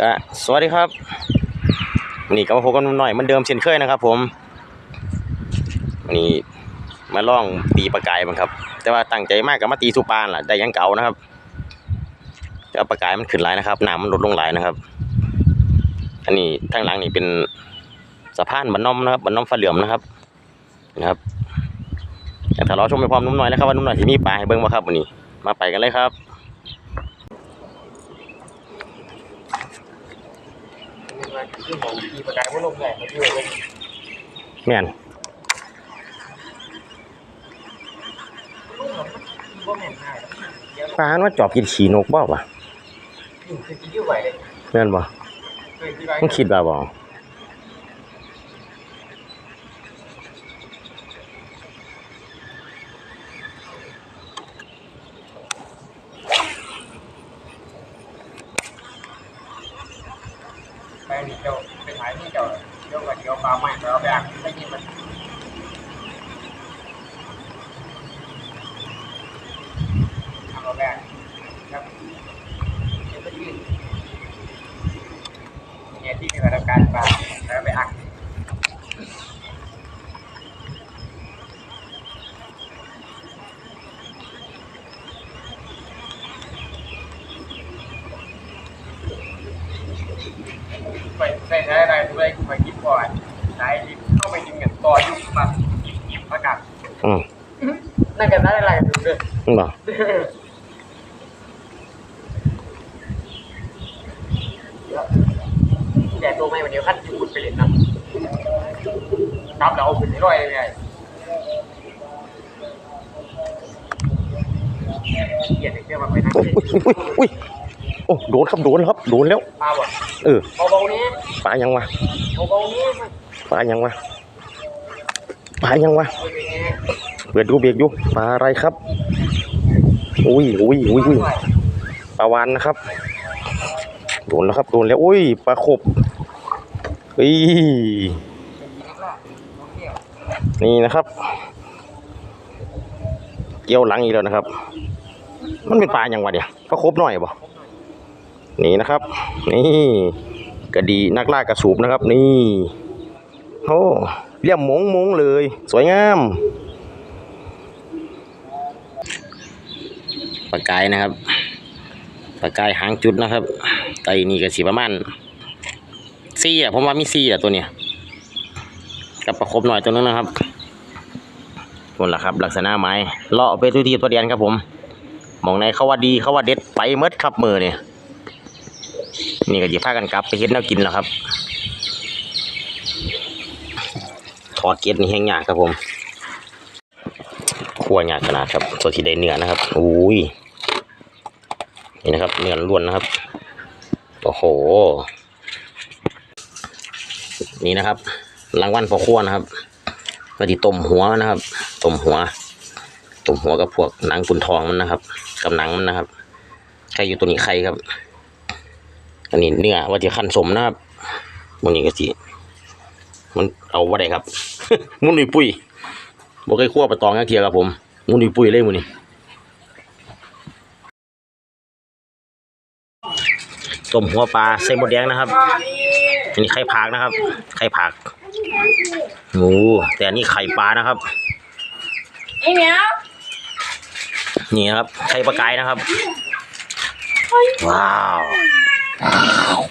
ก็สวัสดีครับนนี้ก็มาพบกันหน่อยเหมันเดิมเช่นเคยนะครับ ผมนนี้มาล่องตีปลากายมันครับ แต่ว่าตั้งใจมากกับมาตีสุปานล่ะได้ยังเก่านะครับแต่ปลากายมันขึ้นหลายนะครับน้ำมันลดลงหลายนะครับ อันนี้ทางหลังนี่เป็นสะพานบันน้อมนะครับบันน้อมฟ้าเหลือมนะครับนะครับแต่ถ้าเราชมไปพร้อมนุ่มหน่อยนะครับว่านุ่มหน่อยที่มีปลาให้เบิ่งบ่ครับวันนี้มาไปกันเลยครับ คือของตีประกายว่าลงใหญ่มาที่ลงแม่นว่าแม่นง่ายเดี๋ยวปลามันจอบกินฉี่นกบ่วะยิ่งคือที่ยื้อไหวเลยแม่นบ่เคยที่ไรมึงคิดว่าบ่ ไปนี่เจ้าไปถ่ายนี่เจ้าเจ้าว่าเดี๋ยวปลาใหม่เราไปอ่างไม่ยิงมันทำเราแบกครับเดี๋ยวไปยืนเนี่ยที่มีประสบการปลาแล้วไปอ่าง ไปใส่ใช้อะไรด้วยไปคิดก่อนใช้ลิฟต์เข้าไปยิงกันต่อยุคมาประกาศอืมนั่นกันได้อะไรดูด้วยมึงบ่แต่ตัวไม่วันนี้ขั้นจูดไปเลยนะตามเราเป็นร้อยเลยไงเกียดเชื่อมาไปนั่งอุ้ยอุ้ยอุ้ย โอ้โดนครับโดนครับโดนแล้วมาบ่เออเบาๆนี้ปลายังวะเบาๆนี้ปลายังวะปลายังวะเปิดดูเบียกอยู่ปลาอะไรครับอุ้ยอุ้ยอุ้ยอุ้ยปลาวานนะครับโดนแล้วครับโดนแล้วอุ้ยปลาขบอุ้ยนี่นะครับเกี่ยวหลังอีกแล้วนะครับ มันเป็นปลาอย่างวะเนี่ยปลาครบหน่อยบ่ นี่นะครับ นี่กระดีนักล่ากระสูบนะครับ นี่โอ้เลี่ยมมงมงเลย สวยงามปลากายนะครับปลากายหางจุดนะครับไตนี่ก็สีประมาณซี่อะผมว่ามีซี่อะตัวเนี้ยกับประคบหน่อยตัวนึงนะครับนั่นแหละครับ ลักษณะไม้เลาะไปทุกทีตัวเดียนครับผมมองในเขาว่าดีเขาว่าเด็ดไปเมดครับมือเนี่ย นี่ก็จะพากันกลับไปเฮ็ดแนวกินแล้วครับ ถอดเกล็ดนี่แห้งยากครับผมคั่วยากขนาดครับตัวที่ได้เนื้อนะครับอุ้ยนี่นะครับเนื้อล้วนนะครับโอ้โห นี่นะครับรางวัลพอคั่วนะครับก็ที่ต้มหัวนะครับต้มหัวตุ่มหัวกับพวกหนังตุนทองมันนะครับ กับหนังมันนะครับไข่อยู่ตัวนี้ไข่ครับ อันนี้เนื้อว่าจะขั้นสมนะครับมันนี้ก็สิมันเอาว่าได้ครับ มุนอุยปุ้ยบอกให้คั่วไปตองแค่เทียครับผมมุนอุยปุ้ยเลยมุนนี่ต้มหัวปลาใส่หมดแดงนะครับอันนี้ไข่ผักนะครับ ไข่ผักโอ้แต่อันนี้ไข่ปลานะครับไอ้เหมียวนี่นะครับไข่ปลากายนะครับ ว้าว Wow.